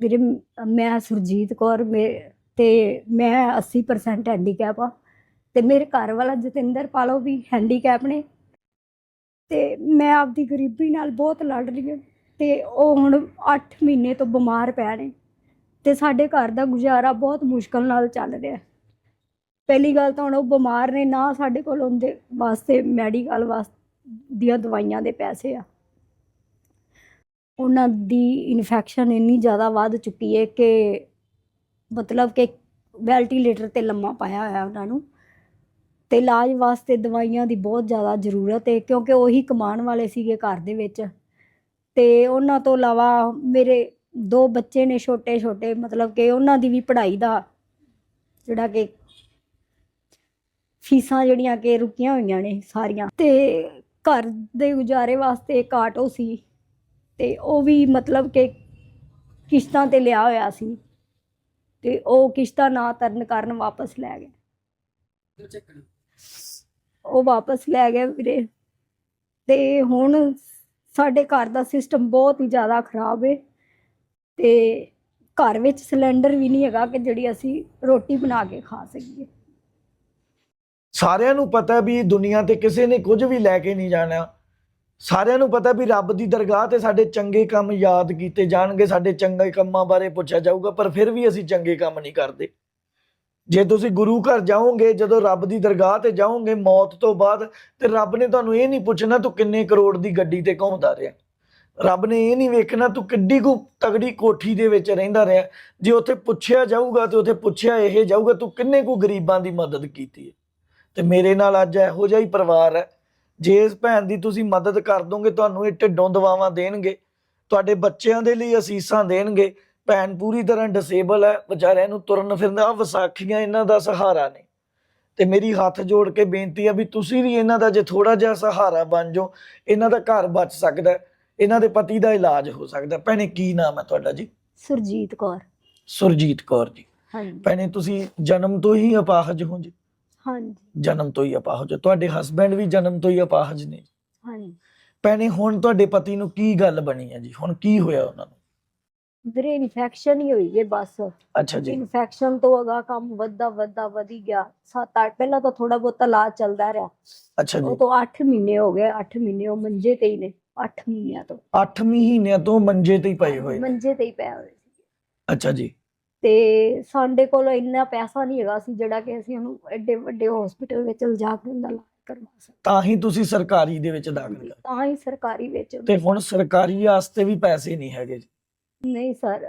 ਵੀਰੇ, ਮੈਂ ਸੁਰਜੀਤ ਕੌਰ, ਮੇ, ਤੇ ਮੈਂ 80% ਹੈਂਡੀਕੈਪ ਆ ਤੇ ਮੇਰੇ ਘਰ ਵਾਲਾ ਜਤਿੰਦਰ ਪਾਲੋ ਵੀ ਹੈਂਡੀਕੈਪ ਨੇ। ਤੇ ਮੈਂ ਆਪਦੀ ਗਰੀਬੀ ਨਾਲ ਬਹੁਤ ਲੜ ਰਹੀ ਹਾਂ ਤੇ ਉਹ ਹੁਣ 8 ਮਹੀਨੇ ਤੋਂ ਬਿਮਾਰ ਪੈ ਨੇ ਤੇ ਸਾਡੇ ਘਰ ਦਾ ਗੁਜ਼ਾਰਾ ਬਹੁਤ ਮੁਸ਼ਕਲ ਨਾਲ ਚੱਲ ਰਿਹਾ। ਪਹਿਲੀ ਗੱਲ ਤਾਂ ਹੁਣ ਉਹ ਬਿਮਾਰ ਨੇ, ਨਾ ਸਾਡੇ ਕੋਲ ਉਹਦੇ ਵਾਸਤੇ ਮੈਡੀਕਲ ਵਾਸਤੇ ਦੀਆਂ ਦਵਾਈਆਂ ਦੇ ਪੈਸੇ ਆ। ਉਹਨਾਂ ਦੀ ਇਨਫੈਕਸ਼ਨ ਇੰਨੀ ਜ਼ਿਆਦਾ ਵੱਧ ਚੁੱਕੀ ਹੈ ਕਿ ਮਤਲਬ ਕਿ ਵੈਂਟੀਲੇਟਰ ਤੇ ਲੰਮਾ ਪਾਇਆ ਹੋਇਆ ਉਹਨਾਂ ਨੂੰ ਤੇ ਇਲਾਜ ਵਾਸਤੇ ਦਵਾਈਆਂ ਦੀ ਬਹੁਤ ਜ਼ਿਆਦਾ ਜ਼ਰੂਰਤ ਹੈ, ਕਿਉਂਕਿ ਉਹੀ ਕਮਾਉਣ ਵਾਲੇ ਸੀਗੇ ਘਰ ਦੇ ਵਿੱਚ। ਤੇ ਉਹਨਾਂ ਤੋਂ ਇਲਾਵਾ ਮੇਰੇ ਦੋ ਬੱਚੇ ਨੇ ਛੋਟੇ ਛੋਟੇ ਮਤਲਬ ਕਿ ਉਹਨਾਂ ਦੀ ਵੀ ਪੜ੍ਹਾਈ ਦਾ ਜਿਹੜਾ ਕਿ ਫੀਸਾਂ ਜਿਹੜੀਆਂ ਕਿ ਰੁਕੀਆਂ ਹੋਈਆਂ ਨੇ ਸਾਰੀਆਂ। ਤੇ ਘਰ ਦੇ ਗੁਜ਼ਾਰੇ ਵਾਸਤੇ ਇੱਕ ਆਟੋ ਸੀ। ਤੇ ਉਹ ਵੀ ਮਤਲਬ ਕਿ ਕਿਸ਼ਤਾਂ ਤੇ ਲਿਆ ਹੋਇਆ ਸੀ ਤੇ ਉਹ ਕਿਸ਼ਤਾਂ ਨਾ ਤਰਨ ਕਾਰਨ ਵਾਪਸ ਲੈ ਗਏ। ਉਹ ਵਾਪਸ ਲੈ ਗਏ ਵੀਰੇ। ਤੇ ਹੁਣ ਸਾਡੇ ਘਰ ਦਾ ਸਿਸਟਮ ਬਹੁਤ ਹੀ ਜ਼ਿਆਦਾ ਖਰਾਬ ਹੈ ਤੇ ਘਰ ਵਿੱਚ ਸਿਲੰਡਰ ਵੀ ਨਹੀਂ ਹੈਗਾ ਕਿ ਜਿਹੜੀ ਅਸੀਂ ਰੋਟੀ ਬਣਾ ਕੇ ਖਾ ਸਕੀਏ। ਸਾਰਿਆਂ ਨੂੰ ਪਤਾ ਵੀ ਦੁਨੀਆ ਤੇ ਕਿਸੇ ਨੇ ਕੁਝ ਵੀ ਲੈ ਕੇ ਨਹੀਂ ਜਾਣਾ। ਸਾਰਿਆਂ ਨੂੰ ਪਤਾ ਵੀ ਰੱਬ ਦੀ ਦਰਗਾਹ ਤੇ ਸਾਡੇ ਚੰਗੇ ਕੰਮ ਯਾਦ ਕੀਤੇ ਜਾਣਗੇ, ਸਾਡੇ ਚੰਗੇ ਕੰਮਾਂ ਬਾਰੇ ਪੁੱਛਿਆ ਜਾਊਗਾ, ਪਰ ਫਿਰ ਵੀ ਅਸੀਂ ਚੰਗੇ ਕੰਮ ਨਹੀਂ ਕਰਦੇ। ਜੇ ਤੁਸੀਂ ਗੁਰੂ ਘਰ ਜਾਓਗੇ, ਜਦੋਂ ਰੱਬ ਦੀ ਦਰਗਾਹ ਤੇ ਜਾਓਗੇ ਮੌਤ ਤੋਂ ਬਾਅਦ, ਤੇ ਰੱਬ ਨੇ ਤੁਹਾਨੂੰ ਇਹ ਨਹੀਂ ਪੁੱਛਣਾ ਤੂੰ ਕਿੰਨੇ ਕਰੋੜ ਦੀ ਗੱਡੀ ਤੇ ਘੁੰਮਦਾ ਰਿਹਾ। ਰੱਬ ਨੇ ਇਹ ਨਹੀਂ ਵੇਖਣਾ ਤੂੰ ਕਿੱਡੀ ਕੁ ਤਗੜੀ ਕੋਠੀ ਦੇ ਵਿੱਚ ਰਹਿੰਦਾ ਰਿਹਾ। ਜੇ ਉੱਥੇ ਪੁੱਛਿਆ ਜਾਊਗਾ, ਤੇ ਉੱਥੇ ਪੁੱਛਿਆ ਇਹ ਜਾਊਗਾ, ਤੂੰ ਕਿੰਨੇ ਕੁ ਗਰੀਬਾਂ ਦੀ ਮਦਦ ਕੀਤੀ ਹੈ। ਤੇ ਮੇਰੇ ਨਾਲ ਅੱਜ ਇਹੋ ਜਿਹਾ ਹੀ ਪਰਿਵਾਰ ਹੈ। ਜੇ ਇਸ ਭੈਣ ਦੀ ਤੁਸੀਂ ਮਦਦ ਕਰ ਦੋਗੇ ਤੁਹਾਨੂੰ ਇਹ ਢਿੱਡੋਂ ਦਵਾਵਾਂ ਦੇਣਗੇ। ਤੁਹਾਡੇ ਬੱਚਿਆਂ ਦੇ ਲਈ ਅਸੀਸਾਂ ਦੇਣਗੇ। ਭੈਣ ਪੂਰੀ ਤਰ੍ਹਾਂ ਡਿਸੇਬਲ ਹੈ। ਵਿਚਾਰਿਆਂ ਨੂੰ ਤੁਰਨ ਫਿਰਨ ਆ ਵਿਸਾਖੀਆਂ ਇਹਨਾਂ ਦਾ ਸਹਾਰਾ ਨੇ। ਤੇ ਮੇਰੀ ਹੱਥ ਜੋੜ ਕੇ ਬੇਨਤੀ ਆ ਵੀ ਤੁਸੀਂ ਵੀ ਇਹਨਾਂ ਦਾ ਜੇ ਥੋੜਾ ਜਿਹਾ ਸਹਾਰਾ ਬਣ ਜਾਓ ਇਹਨਾਂ ਦਾ ਘਰ ਬਚ ਸਕਦਾ ਇਹਨਾਂ ਦੇ ਪਤੀ ਦਾ ਇਲਾਜ ਹੋ ਸਕਦਾ। ਭੈਣੇ ਕੀ ਨਾਮ ਹੈ ਤੁਹਾਡਾ ਜੀ? ਸੁਰਜੀਤ ਕੌਰ। ਸੁਰਜੀਤ ਕੌਰ ਜੀ। ਹਾਂਜੀ। ਭੈਣੇ ਤੁਸੀਂ ਜਨਮ ਤੋਂ ਹੀ ਅਪਾਹਜ ਹੋ ਜੀ। ਹਾਂਜੀ। ਜਨਮ ਤੋਂ ਹੀ ਅਪਾਹਜ। ਤੁਹਾਡੇ ਹਸਬੰਡ ਵੀ ਜਨਮ ਤੋਂ ਹੀ ਅਪਾਹਜ ਨੇ। ਹਾਂਜੀ। ਭੈਣੇ ਹੁਣ ਤੁਹਾਡੇ ਪਤੀ ਨੂੰ ਕੀ ਗੱਲ ਬਣੀ ਹੈ ਜੀ? ਹੁਣ ਕੀ ਹੋਇਆ ਉਹਨਾਂ ਨੂੰ? ਵੀਰੇ ਇਨਫੈਕਸ਼ਨ ਹੀ ਹੋਈ ਹੈ ਬਸ। ਅੱਛਾ ਜੀ। ਇਨਫੈਕਸ਼ਨ ਤੋਂ ਅਗਾ ਕੰਮ ਵੱਧਦਾ ਵੱਧਦਾ ਵਧੀ ਗਿਆ। ਸੱਤ ਅੱਠ ਪਹਿਲਾਂ ਤਾਂ ਥੋੜਾ ਬਹੁਤਾ ਇਲਾਜ ਚੱਲਦਾ ਰਿਹਾ। ਅੱਛਾ ਜੀ। ਉਹ ਤੋਂ 8 ਮਹੀਨੇ ਹੋ ਗਏ 8 ਮਹੀਨੇ ਉਹ ਮੰਜੇ ਤੇ ਹੀ ਨੇ 8 ਮਹੀਨਿਆਂ ਤੋਂ। 8 ਮਹੀਨਿਆਂ ਤੋਂ ਮੰਜੇ ਤੇ ਹੀ ਪਏ ਹੋਏ। ਮੰਜੇ ਤੇ ਹੀ ਪਏ ਹੋਏ ਅੱਛਾ ਜੀ। ਤੇ ਸਾਡੇ ਕੋਲ ਇੰਨਾ ਪੈਸਾ ਨਹੀਂ ਹੈਗਾ ਸੀ ਜਿਹੜਾ ਕਿ ਅਸੀਂ ਉਹਨੂੰ ਐਡੇ ਵੱਡੇ ਹਸਪੀਟਲ ਵਿੱਚ ਲਿਜਾ ਕੇ ਉਹਦਾ ਇਲਾਜ ਕਰਵਾ ਸਕਦੇ ਤਾਂ ਹੀ ਤੁਸੀਂ ਸਰਕਾਰੀ ਦੇ ਵਿੱਚ ਦਾਖਲ ਕਰ ਤਾਂ ਹੀ ਸਰਕਾਰੀ ਵਿੱਚ। ਤੇ ਹੁਣ ਸਰਕਾਰੀ ਵਾਸਤੇ ਵੀ ਪੈਸੇ ਨਹੀਂ ਹੈਗੇ ਜੀ। ਨਹੀਂ ਸਰ।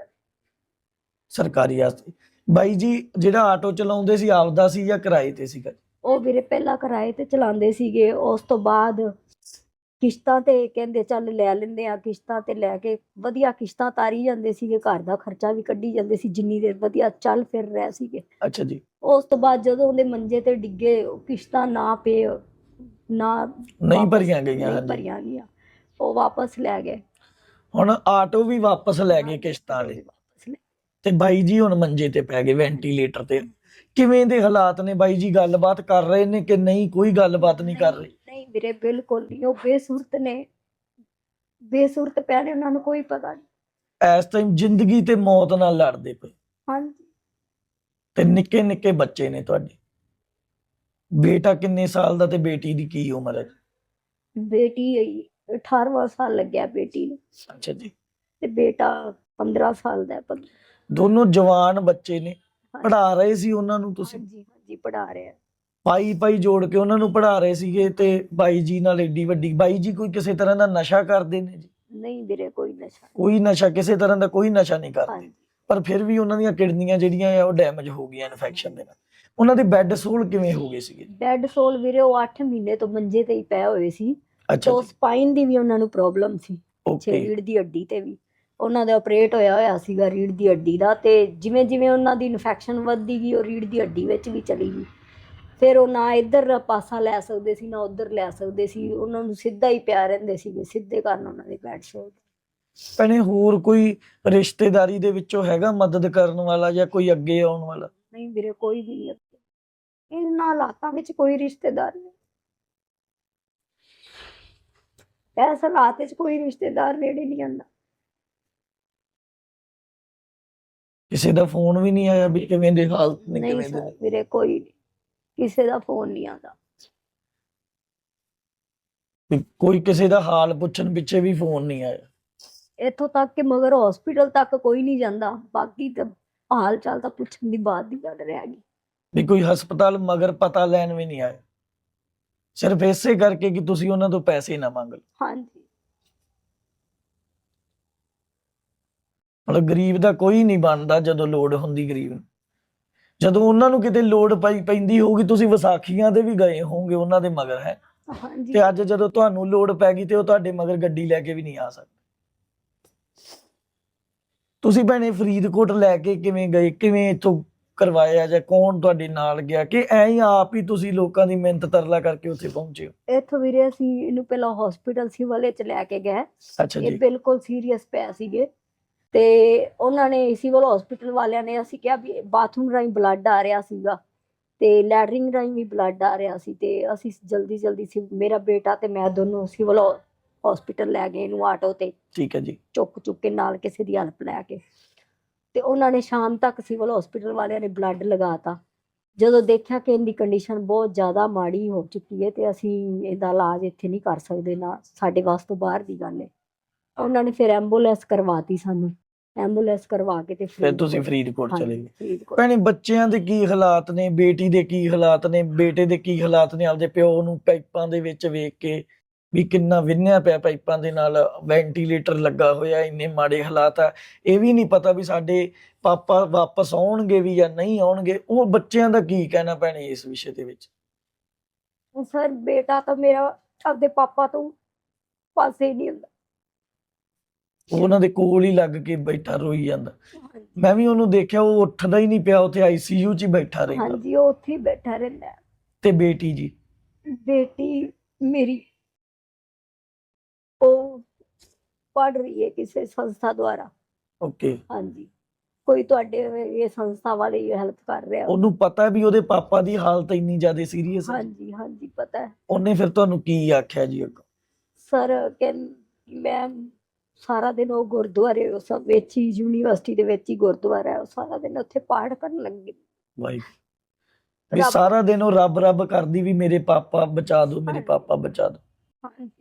ਸਰਕਾਰੀ ਵਾਸਤੇ। ਬਾਈ ਜੀ ਜਿਹੜਾ ਆਟੋ ਚਲਾਉਂਦੇ ਸੀ ਆਪਦਾ ਸੀ ਜਾਂ ਕਿਰਾਏ ਤੇ ਸੀਗਾ ਉਹ ਵੀਰੇ ਪਹਿਲਾਂ ਕਿਰਾਏ ਤੇ ਚਲਾਉਂਦੇ ਸੀਗੇ ਉਸ ਤੋਂ ਬਾਅਦ ਕਿਸ਼ਤਾਂ ਤੇ ਕਹਿੰਦੇ ਚੱਲ ਲੈ ਲੈਂਦੇ ਆ ਕਿਸ਼ਤਾਂ ਤੇ ਲੈ ਕੇ ਵਧੀਆ ਕਿਸ਼ਤਾਂ ਤਾਰੀ ਜਾਂਦੇ ਸੀਗੇ ਘਰ ਦਾ ਖਰਚਾ ਵੀ ਕੱਢੀ ਜਾਂਦੇ ਸੀ ਜਿੰਨੀ ਦੇਰ ਵਧੀਆ ਚੱਲ ਫਿਰ ਰਹੇ ਸੀਗੇ। ਅੱਛਾ ਜੀ। ਉਸ ਤੋਂ ਬਾਅਦ ਜਦੋਂ ਉਹਦੇ ਮੰਜੇ ਤੇ ਡਿੱਗੇ ਉਹ ਕਿਸ਼ਤਾਂ ਨਾ ਪੇ ਨਾ ਨਹੀਂ ਭਰੀਆਂ ਗਈਆਂ ਨਹੀਂ ਭਰੀਆਂ ਗਈਆਂ। ਉਹ ਵਾਪਸ ਲੈ ਗਏ। ਹੁਣ ਆਟੋ ਵੀ ਵਾਪਸ ਲੈ ਗਏ ਕਿਸ਼ਤਾਂ ਦੇ। ਤੇ ਬਾਈ ਜੀ ਹੁਣ ਮੰਜੇ ਤੇ ਪੈ ਗਏ ਵੈਂਟੀਲੇਟਰ ਤੇ। ਕਿਵੇਂ ਦੇ ਹਾਲਾਤ ਨੇ ਬਾਈ ਜੀ? ਗੱਲਬਾਤ ਕਰ ਰਹੇ ਨੇ ਕਿ ਨਹੀਂ? ਕੋਈ ਗੱਲਬਾਤ ਨਹੀਂ ਕਰ ਰਹੇ। ਵੀਰੇ ਬਿਲਕੁਲ ਨਹੀਂ ਉਹ ਬੇਸੁਰਤ ਨੇ। ਬੇਸੁਰਤ ਨੇ ਉਹਨਾਂ ਨੂੰ ਕੋਈ ਪਤਾ ਨਹੀਂ। ਇਸ ਟਾਈਮ ਜ਼ਿੰਦਗੀ ਤੇ ਮੌਤ ਨਾਲ ਲੜਦੇ ਪਏ। ਹਾਂਜੀ। ਤੇ ਨਿੱਕੇ ਨਿੱਕੇ ਬੱਚੇ ਨੇ ਤੁਹਾਡੇ। ਬੇਟਾ ਕਿੰਨੇ ਸਾਲ ਦਾ ਤੇ ਬੇਟੀ ਦੀ ਕੀ ਉਮਰ ਹੈ? ਬੇਟੀ ਆਈ 18ਵਾਂ ਸਾਲ ਲੱਗਿਆ ਬੇਟੀ ਨੂੰ। ਅੱਛਾ ਜੀ। ਤੇ ਬੇਟਾ 15 ਸਾਲ ਦਾ ਹੈ ਦੋਨੋਂ ਜਵਾਨ ਬੱਚੇ ਨੇ। ਪੜ੍ਹਾ ਰਹੇ ਸੀ ਉਹਨਾਂ ਨੂੰ ਤੁਸੀਂ? ਹਾਂਜੀ ਹਾਂਜੀ ਪੜਾ ਰਿਹਾ। ਪਾਈ ਪਾਈ ਜੋੜ ਕੇ ਉਹਨਾਂ ਨੂੰ ਪੜ੍ਹਾ ਰਹੇ ਸੀਗੇ ਤੇ ਬਾਈ ਜੀ ਨਾਲ ਏਡੀ ਵੱਡੀ ਬਾਈ ਜੀ ਕੋਈ ਕਿਸੇ ਤਰ੍ਹਾਂ ਦਾ ਨਸ਼ਾ ਕਰਦੇ ਨੇ ਜੀ? ਨਹੀਂ ਵੀਰੇ ਕੋਈ ਨਸ਼ਾ। ਕੋਈ ਨਸ਼ਾ ਕਿਸੇ ਤਰ੍ਹਾਂ ਦਾ ਕੋਈ ਨਸ਼ਾ ਨਹੀਂ ਕਰਦੇ। ਹਾਂਜੀ। ਪਰ ਫਿਰ ਵੀ ਉਹਨਾਂ ਦੀਆਂ ਕਿਡਨੀਆਂ ਜਿਹੜੀਆਂ ਆ ਉਹ ਡੈਮੇਜ ਹੋ ਗਈਆਂ ਇਨਫੈਕਸ਼ਨ ਦੇ ਨਾਲ। ਉਹਨਾਂ ਦੇ ਬੈੱਡ ਸੋਲ ਕਿਵੇਂ ਹੋ ਗਏ ਸੀਗੇ? ਡੈਡ ਸੋਲ ਵੀਰੇ ਉਹ 8 ਮਹੀਨੇ ਤੋਂ ਮੰਜੇ ਤੇ ਹੀ ਪਏ ਹੋਏ ਸੀ। ਅੱਛਾ ਤੋਂ ਸਪਾਈਨ ਦੀ ਵੀ ਉਹਨਾਂ ਨੂੰ ਪ੍ਰੋਬਲਮ ਸੀ। ਓਕੇ ਰੀੜ ਦੀ ਹੱਡੀ ਤੇ ਵੀ। ਉਹਨਾਂ ਦਾ ਆਪਰੇਟ ਹੋਇਆ ਹੋਇਆ ਸੀਗਾ ਰੀੜ ਦੀ ਹੱਡੀ ਦਾ ਤੇ ਜਿਵੇਂ ਜਿਵੇਂ ਉਹਨਾਂ ਦੀ ਇਨਫੈਕਸ਼ਨ ਵੱਧਦੀ ਗਈ ਉਹ ਰੀੜ ਦੀ ਹੱਡੀ ਵਿੱਚ ਵੀ ਚਲੀ ਗਈ। ਫਿਰ ਉਹ ਨਾ ਇੱਧਰ ਪਾਸਾ ਲੈ ਸਕਦੇ ਸੀ ਨਾ ਉੱਧਰ ਲੈ ਸਕਦੇ ਸੀ ਉਹਨਾਂ ਨੂੰ ਸਿੱਧਾ ਹੀ ਪਿਆ ਰਹਿੰਦੇ ਸੀਗੇ ਸਿੱਧੇ ਕਾਰਨ ਉਹਨਾਂ ਦੇ ਬੈਡ ਸੋਲ ਭੈਣੇ ਹੋਰ ਕੋਈ ਰਿਸ਼ਤੇਦਾਰੀ ਦੇ ਵਿੱਚੋਂ ਹੈਗਾ ਮਦਦ ਕਰਨ ਵਾਲਾ ਜਾਂ ਕੋਈ ਅੱਗੇ ਆਉਣ ਵਾਲਾ? ਨਹੀਂ ਵੀਰੇ ਕੋਈ ਵੀ ਨਹੀਂ ਅੱਗੇ। ਇਹਨਾਂ ਹਾਲਾਤਾਂ ਵਿੱਚ ਕੋਈ ਰਿਸ਼ਤੇਦਾਰ ਨਹੀਂ। ਇਸ ਹਾਲਾਤ ਵਿੱਚ ਕੋਈ ਰਿਸ਼ਤੇਦਾਰ ਨੇੜੇ ਨਹੀਂ ਆਉਂਦਾ। ਕਿਸੇ ਦਾ ਫੋਨ ਵੀ ਨਹੀਂ ਆਇਆ ਵੀ ਕਿਵੇਂ ਦੇ ਹਾਲਤ ਨੇ ਨਹੀਂ ਕਿਵੇਂ ਦੇ ਸਰ ਵੀਰੇ ਕੋਈ ਨਹੀਂ। ਕਿਸੇ ਦਾ ਫੋਨ ਨਹੀਂ ਆਉਂਦਾ। ਕੋਈ ਕਿਸੇ ਦਾ ਹਾਲ ਪੁੱਛਣ ਪਿੱਛੇ ਵੀ ਫੋਨ ਨਹੀਂ ਆਇਆ। ਇੱਥੋਂ ਤੱਕ ਕਿ ਮਗਰ ਹਸਪੀਟਲ ਤੱਕ ਕੋਈ ਨਹੀਂ ਜਾਂਦਾ। ਬਾਕੀ ਤਾਂ ਹਾਲ ਚਾਲ ਤਾਂ ਪੁੱਛਣ ਦੀ ਬਾਤ ਦੀ ਗੱਲ ਰਹਿ ਗਈ। ਵੀ ਕੋਈ ਹਸਪਤਾਲ ਮਗਰ ਪਤਾ ਲੈਣ ਵੀ ਨਹੀਂ ਆਇਆ। ਸਿਰਫ ਇਸੇ ਕਰਕੇ ਕਿ ਤੁਸੀਂ ਉਹਨਾਂ ਤੋਂ ਪੈਸੇ ਨਾ ਮੰਗ ਲਓ। ਹਾਂਜੀ। ਮਤਲਬ ਗਰੀਬ ਦਾ ਕੋਈ ਨਹੀਂ ਬਣਦਾ ਜਦੋਂ ਲੋੜ ਹੁੰਦੀ ਗਰੀਬ ਨੂੰ। ਜਦੋਂ ਉਹਨਾਂ ਨੂੰ ਕਿਤੇ ਲੋੜ ਪਈ ਪੈਂਦੀ ਹੋਊਗੀ ਤੁਸੀਂ ਵਿਸਾਖੀਆਂ ਦੇ ਵੀ ਗਏ ਹੋਵੋਗੇ ਉਹਨਾਂ ਦੇ ਮਗਰ ਹੈ? ਹਾਂਜੀ। ਤੇ ਅੱਜ ਜਦੋਂ ਤੁਹਾਨੂੰ ਲੋੜ ਪੈ ਗਈ ਤੇ ਉਹ ਤੁਹਾਡੇ ਮਗਰ ਗੱਡੀ ਲੈ ਕੇ ਵੀ ਨਹੀਂ ਆ ਸਕਦੇ। ਤੁਸੀਂ ਭੈਣੇ ਫਰੀਦਕੋਟ ਲੈ ਕੇ ਕਿਵੇਂ ਗਏ? ਕਿਵੇਂ ਇੱਥੋਂ ਕਰਵਾਇਆ ਜਾਂ ਕੌਣ ਤੁਹਾਡੇ ਨਾਲ ਗਿਆ? ਕਿ ਐਂ ਹੀ ਆਪ ਹੀ ਤੁਸੀਂ ਲੋਕਾਂ ਦੀ ਮਿਹਨਤ ਤਰਲਾ ਕਰਕੇ ਉੱਥੇ ਪਹੁੰਚੇ ਹੋ? ਇੱਥੋਂ ਵੀਰੇ ਅਸੀਂ ਇਹਨੂੰ ਪਹਿਲਾਂ ਹਸਪੀਟਲ ਸਿਵਲ ਚ ਲੈ ਕੇ ਗਏ। ਅੱਛਾ ਇਹ ਬਿਲਕੁਲ ਸੀਰੀਅਸ ਪਿਆ ਸੀਗੇ। ਤੇ ਉਹਨਾਂ ਨੇ ਸਿਵਲ ਹਸਪੀਟਲ ਵਾਲਿਆਂ ਨੇ ਅਸੀਂ ਕਿਹਾ ਵੀ ਬਾਥਰੂਮ ਰਾਹੀਂ ਬਲੱਡ ਆ ਰਿਹਾ ਸੀਗਾ ਤੇ ਲੈਟਰਿੰਗ ਰਾਹੀਂ ਵੀ ਬਲੱਡ ਆ ਰਿਹਾ ਸੀ ਤੇ ਅਸੀਂ ਜਲਦੀ ਜਲਦੀ ਸੀ ਮੇਰਾ ਬੇਟਾ ਤੇ ਮੈਂ ਦੋਨੋਂ ਸਿਵਲ ਹਸਪੀਟਲ ਲੈ ਗਏ ਇਹਨੂੰ ਆਟੋ ਤੇ। ਠੀਕ ਹੈ ਜੀ। ਚੁੱਕ ਚੁੱਕ ਕੇ ਨਾਲ ਕਿਸੇ ਦੀ ਹੈਲਪ ਲੈ ਕੇ। ਤੇ ਉਹਨਾਂ ਨੇ ਸ਼ਾਮ ਤੱਕ ਸਿਵਲ ਹਸਪੀਟਲ ਵਾਲਿਆਂ ਨੇ ਬਲੱਡ ਲਗਾਤਾ। ਜਦੋਂ ਦੇਖਿਆ ਕਿ ਇਹਦੀ ਕੰਡੀਸ਼ਨ ਬਹੁਤ ਜ਼ਿਆਦਾ ਮਾੜੀ ਹੋ ਚੁੱਕੀ ਹੈ ਤੇ ਅਸੀਂ ਇਹਦਾ ਇਲਾਜ ਇੱਥੇ ਨਹੀਂ ਕਰ ਸਕਦੇ ਨਾ ਸਾਡੇ ਵਾਸ ਤੋਂ ਬਾਹਰ ਦੀ ਗੱਲ ਹੈ। ਉਹਨਾਂ ਨੇ ਫਿਰ ਐਂਬੂਲੈਂਸ ਕਰਵਾਤੀ ਸਾਨੂੰ। ਐਂਬੂਲੈਂਸ ਕਰਵਾ ਕੇ ਤੇ ਫਿਰ ਤੁਸੀਂ ਫਰੀਦਕੋਟ- ਚਲੇ ਗਏ। ਫਰੀਦਕੋਟ। ਭੈਣੇ ਬੱਚਿਆਂ ਦੇ ਕੀ ਹਾਲਾਤ ਨੇ? ਬੇਟੀ ਦੇ ਕੀ ਹਾਲਾਤ ਨੇ? ਬੇਟੇ ਦੇ ਕੀ ਹਾਲਾਤ ਨੇ? ਆਪਦੇ ਪਿਓ ਨੂੰ ਪਾਈਪਾਂ ਦੇ ਵਿੱਚ ਵੇਖ ਕੇ ਵੀ ਕਿੰਨਾ ਵਿੰਨਿਆ ਪਿਆ ਪਾਈਪਾਂ ਦੇ ਨਾਲ ਵੈਂਟੀਲੇਟਰ ਲੱਗਾ ਹੋਇਆ ਇੰਨੇ ਮਾੜੇ ਹਾਲਾਤ ਆ। ਇਹ ਵੀ ਨਹੀਂ ਪਤਾ ਵੀ ਸਾਡੇ ਪਾਪਾ ਵਾਪਸ ਆਉਣਗੇ ਵੀ ਜਾਂ ਨਹੀਂ ਆਉਣਗੇ। ਉਹ ਬੱਚਿਆਂ ਦਾ ਕੀ ਕਹਿਣਾ ਭੈਣੇ ਇਸ ਵਿਸ਼ੇ ਦੇ ਵਿੱਚ? ਸਰ ਬੇਟਾ ਤਾਂ ਮੇਰਾ ਆਪਦੇ ਪਾਪਾ ਤੋਂ ਪਾਸੇ ਨਹੀਂ ਹੁੰਦਾ। ਉਹ ਉਹਨਾਂ ਦੇ ਕੋਲ ਹੀ ਲੱਗ ਕੇ ਬੈਠਾ ਰੋਈ ਜਾਂਦਾ। ਮੈਂ ਵੀ ਉਹਨੂੰ ਦੇਖਿਆ ਉਹ ਉੱਠਦਾ ਹੀ ਨਹੀਂ ਪਿਆ ਉੱਥੇ ਆਈਸੀਯੂ 'ਚ ਹੀ ਬੈਠਾ ਰਹਿੰਦਾ। ਹਾਂਜੀ ਉਹ ਉੱਥੇ ਹੀ ਬੈਠਾ ਰਹਿੰਦਾ। ਤੇ ਬੇਟੀ ਜੀ? ਬੇਟੀ ਮੇਰੀ ਉਹ ਪੜ ਰਹੀ ਹੈ ਕਿਸੇ ਸੰਸਥਾ ਦੁਆਰਾ। ਓਕੇ। ਹਾਂਜੀ। ਕੋਈ ਤੁਹਾਡੇ ਇਹ ਸੰਸਥਾ ਵਾਲੇ ਹੈਲਪ ਕਰ ਰਿਹਾ। ਹੋ। ਉਹਨੂੰ ਪਤਾ ਵੀ ਉਹਦੇ ਪਾਪਾ ਦੀ ਹਾਲਤ ਇੰਨੀ ਜ਼ਿਆਦਾ ਸੀਰੀਅਸ ਹੈ? ਹਾਂਜੀ ਹਾਂਜੀ ਪਤਾ ਹੈ। ਉਹਨੇ ਫਿਰ ਤੁਹਾਨੂੰ ਕੀ ਆਖਿਆ ਜੀ ਅੱਗੋਂ? ਸਰ ਕਹਿੰ ਮੈਂ ਸਾਰਾ ਦਿਨ ਉਹ ਗੁਰਦੁਆਰੇ ਉਹ ਸਭ ਵਿੱਚ ਹੀ ਯੂਨੀਵਰਸਿਟੀ ਦੇ ਵਿੱਚ ਹੀ ਗੁਰਦੁਆਰਾ ਹੈ ਉਹ ਸਾਰਾ ਦਿਨ ਉੱਥੇ ਪਾਠ ਕਰਨ ਲੱਗੀ। ਵਾਹਿਗੁਰੂ। ਵੀ ਰੱਬ- ਸਾਰਾ ਦਿਨ ਉਹ ਰੱਬ ਰੱਬ ਕਰਦੀ ਵੀ ਮੇਰੇ ਪਾਪਾ ਬਚਾ ਦਿਓ ਮੇਰੇ। ਪਾਪਾ ਬਚਾ ਦਿਓ ਹਾਂਜੀ।